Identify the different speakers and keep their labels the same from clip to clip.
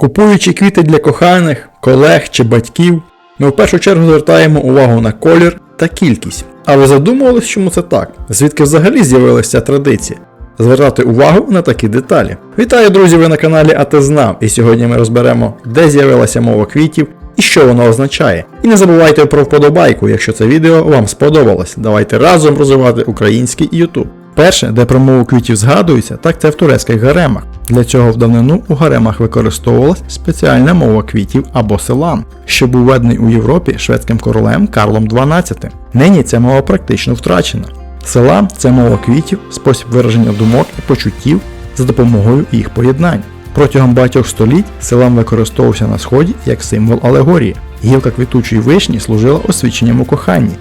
Speaker 1: Купуючи квіти для коханих, колег чи батьків, ми в першу чергу звертаємо увагу на колір та кількість. А ви задумувались, чому це так? Звідки взагалі з'явилася традиція? Звертати увагу на такі деталі. Вітаю, друзі! Ви на каналі А і сьогодні ми розберемо, де з'явилася мова квітів і що вона означає. І не забувайте про вподобайку, якщо це відео вам сподобалось. Давайте разом розвивати український YouTube. Перше, де про мову квітів згадується, так це в турецьких гаремах. Для цього в давнину у гаремах використовувалась спеціальна мова квітів або селан, що був введений у Європі шведським королем Карлом XII. Нині ця мова практично втрачена. Селам це мова квітів, спосіб вираження думок і почуттів за допомогою їх поєднань. Протягом багатьох століть селам використовувався на сході як символ алегорії. Гілка квітучої вишні служила освіченням у коханні.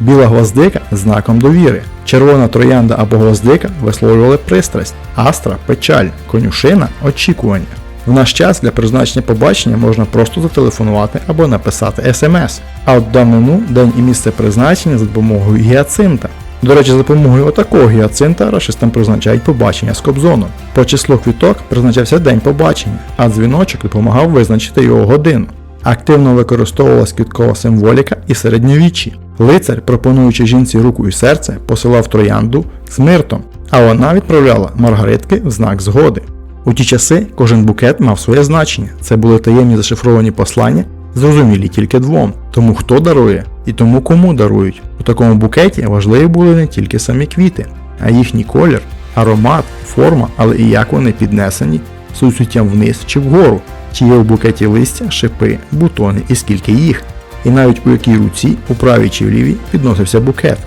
Speaker 1: Біла гвоздика знаком довіри, червона троянда або гвоздика висловлювали пристрасть, астра печаль, конюшина очікування. В наш час для призначення побачення можна просто зателефонувати або написати смс. А от давнину день і місце призначення за допомогою гіацинта. До речі, за допомогою отакого гіацинта рашистам призначають побачення з кобзоном. По числу квіток призначався день побачення, а дзвіночок допомагав визначити його годину. Активно використовувалась квіткова символіка і середньовіччі. Лицар, пропонуючи жінці руку і серце, посилав троянду з миртом, а вона відправляла маргаритки в знак згоди. У ті часи кожен букет мав своє значення. Це були таємні зашифровані послання, зрозумілі тільки двом, тому хто дарує і тому кому дарують. У такому букеті важливі були не тільки самі квіти, а їхній колір, аромат, форма, але і як вони піднесені суцвіттям вниз чи вгору, чи є в букеті листя, шипи, бутони і скільки їх, і навіть у якій руці, у правій чи в лівій, підносився букет.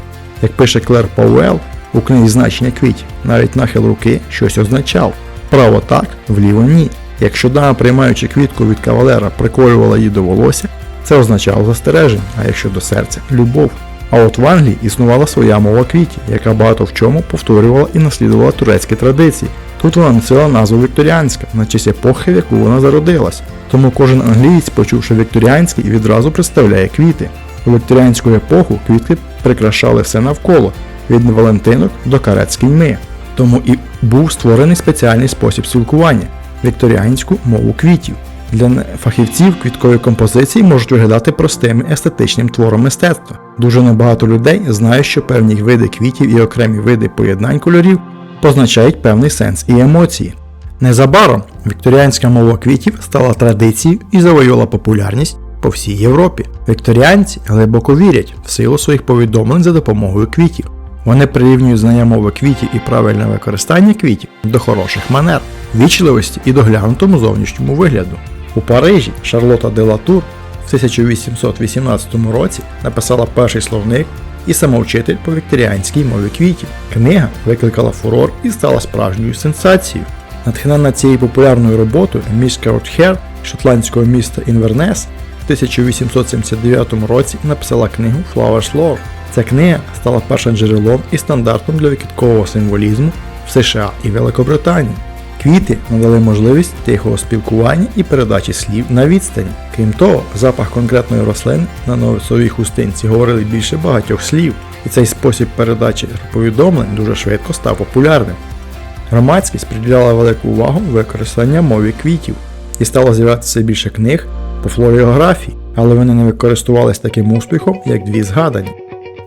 Speaker 1: Як пише Клер Пауел у книзі значення квітів, навіть нахил руки щось означав. Право так, вліво ні. Якщо дама, приймаючи квітку від кавалера, приколювала її до волосся, це означало застереження, а якщо до серця любов. А от в Англії існувала своя мова квітів, яка багато в чому повторювала і наслідувала турецькі традиції. Тут вона носила назву Вікторіанська, на честь епохи, в яку вона зародилась. Тому кожен англієць, почувши вікторіанський, відразу представляє квіти. У вікторіанську епоху квітки прикрашали все навколо, від валентинок до карет кіньми. Тому і був створений спеціальний спосіб спілкування вікторіанську мову квітів. Для фахівців квіткові композиції можуть виглядати простим естетичним твором мистецтва. Дуже небагато людей знають, що певні види квітів і окремі види поєднань кольорів позначають певний сенс і емоції. Незабаром вікторіанська мова квітів стала традицією і завоювала популярність по всій Європі. Вікторіанці глибоко вірять в силу своїх повідомлень за допомогою квітів. Вони прирівнюють знання мови квітів і правильне використання квітів до хороших манер, вічливості і доглянутому зовнішньому вигляду. У Парижі Шарлота де Латур в 1818 році написала перший словник і самовчитель по вікторіанській мові квітів. Книга викликала фурор і стала справжньою сенсацією. Натхнена цією популярною роботою міс Хер шотландського міста Інвернес в 1879 році написала книгу Flowers Lore. Ця книга стала першим джерелом і стандартом для квіткового символізму в США і Великобританії. Квіти надали можливість тихого спілкування і передачі слів на відстані. Крім того, запах конкретної рослини на новосовій хустинці говорили більше багатьох слів, і цей спосіб передачі повідомлень дуже швидко став популярним. Громадськість приділяла велику увагу використанню мові квітів і стало з'являтися більше книг по флоріографії, але вони не використовувалися таким успіхом, як дві згадані.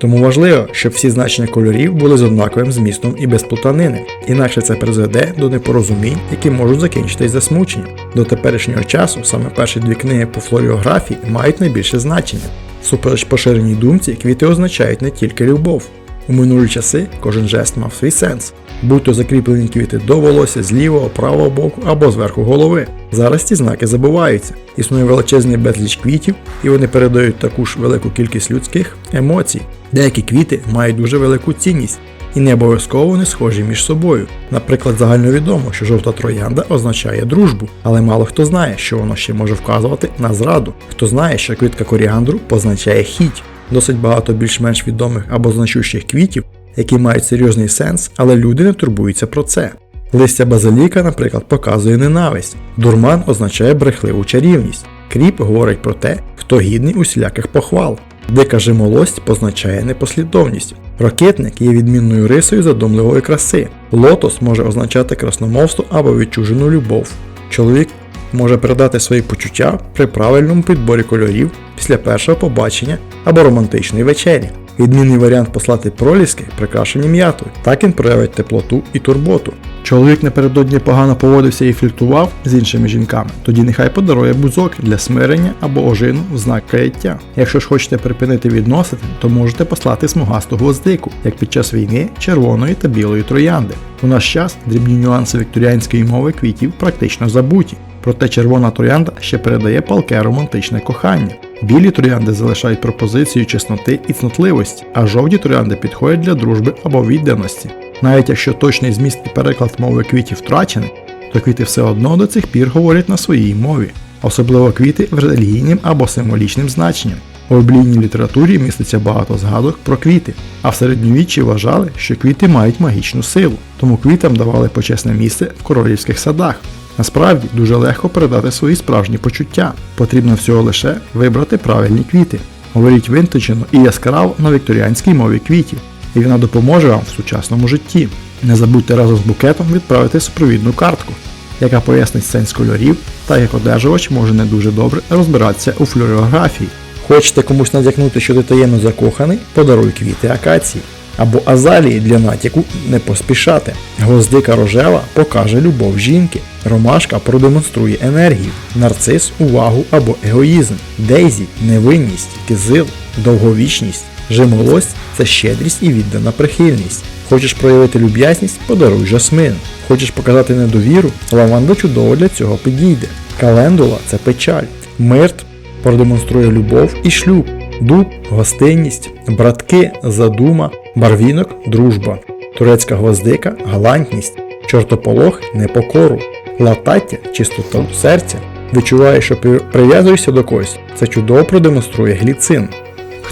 Speaker 1: Тому важливо, щоб всі значення кольорів були з однаковим змістом і без плутанини, інакше це призведе до непорозумінь, які можуть закінчитись засмученням. До теперішнього часу саме перші дві книги по флоріографії мають найбільше значення. Супереч поширеній думці, квіти означають не тільки любов. У минулі часи кожен жест мав свій сенс, будь то закріплені квіти до волосся з лівого, правого боку або зверху голови. Зараз ці знаки забуваються. Існує величезний безліч квітів, і вони передають таку ж велику кількість людських емоцій. Деякі квіти мають дуже велику цінність і не обов'язково вони схожі між собою. Наприклад, загальновідомо, що жовта троянда означає дружбу, але мало хто знає, що воно ще може вказувати на зраду. Хто знає, що квітка коріандру позначає хіть. Досить багато більш-менш відомих або значущих квітів, які мають серйозний сенс, але люди не турбуються про це. Листя базиліка, наприклад, показує ненависть. Дурман означає брехливу чарівність. Кріп говорить про те, хто гідний усіляких похвал. Дика жимолость позначає непослідовність. Ракетник є відмінною рисою задумливої краси. Лотос може означати красномовство або відчужену любов. Чоловік може передати свої почуття при правильному підборі кольорів після першого побачення або романтичної вечері. Відмінний варіант послати проліски, прикрашені м'ятою. Так він проявить теплоту і турботу. Чоловік напередодні погано поводився і фліртував з іншими жінками, тоді нехай подарує бузок для смирення або ожину в знак каяття. Якщо ж хочете припинити відносити, то можете послати смугасту гвоздику, як під час війни червоної та білої троянди. У наш час дрібні нюанси вікторіанської мови квітів практично забуті. Проте червона троянда ще передає палке романтичне кохання. Білі троянди залишають пропозицію чесноти і цнотливості, а жовті троянди підходять для дружби або відданості. Навіть якщо точний зміст і переклад мови квітів втрачений, то квіти все одно до цих пір говорять на своїй мові, особливо квіти в релігійним або символічним значенням. У біблійній літературі міститься багато згадок про квіти, а в середньовіччі вважали, що квіти мають магічну силу, тому квітам давали почесне місце в королівських садах. Насправді дуже легко передати свої справжні почуття. Потрібно всього лише вибрати правильні квіти. Говоріть винточено і яскраво на вікторіанській мові квітів, і вона допоможе вам в сучасному житті. Не забудьте разом з букетом відправити супровідну картку, яка пояснить сенс кольорів, так як одержувач може не дуже добре розбиратися у флюорографії. Хочете комусь надякнути, що ти таємно закоханий, подаруй квіти акації. Або азалії для натяку не поспішати. Гвоздика рожева покаже любов жінки. Ромашка продемонструє енергію, нарцис увагу або егоїзм, дейзі невинність, кизил, довговічність, жимолость це щедрість і віддана прихильність. Хочеш проявити люб'язність, подаруй жасмин. Хочеш показати недовіру, лаванда чудово для цього підійде. Календула це печаль. Мирт продемонструє любов і шлюб. Дуб гостинність, братки задума, барвінок дружба, турецька гвоздика галантність, чортополох непокору, латаття чистоту серця. Відчуваєш, що прив'язуєшся до когось, це чудово продемонструє гліцин.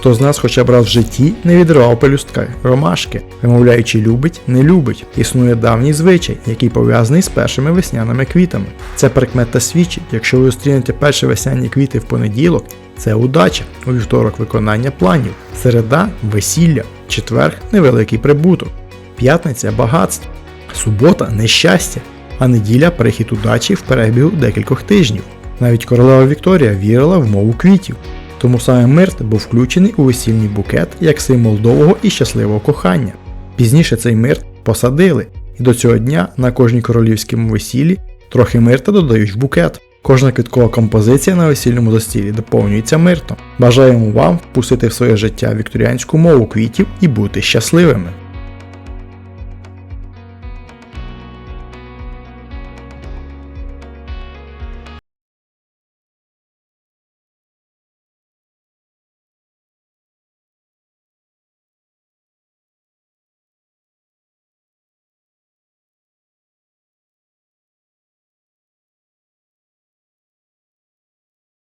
Speaker 1: Хто з нас хоча б раз в житті не відривав пелюстка ромашки, вимовляючи любить, не любить. Існує давній звичай, який пов'язаний з першими весняними квітами. Це прикмета свідчить, якщо ви зустрінете перші весняні квіти в понеділок, це удача, у вівторок виконання планів, середа весілля, четверг невеликий прибуток, п'ятниця багатство, субота нещастя, а неділя прихід удачі в перебігу декількох тижнів. Навіть королева Вікторія вірила в мову квітів. Тому саме мирт був включений у весільний букет як символ довгого і щасливого кохання. Пізніше цей мирт посадили, і до цього дня на кожній королівському весіллі трохи мирта додають в букет. Кожна квіткова композиція на весільному застілі доповнюється миртом. Бажаємо вам впустити в своє життя вікторіанську мову квітів і бути щасливими.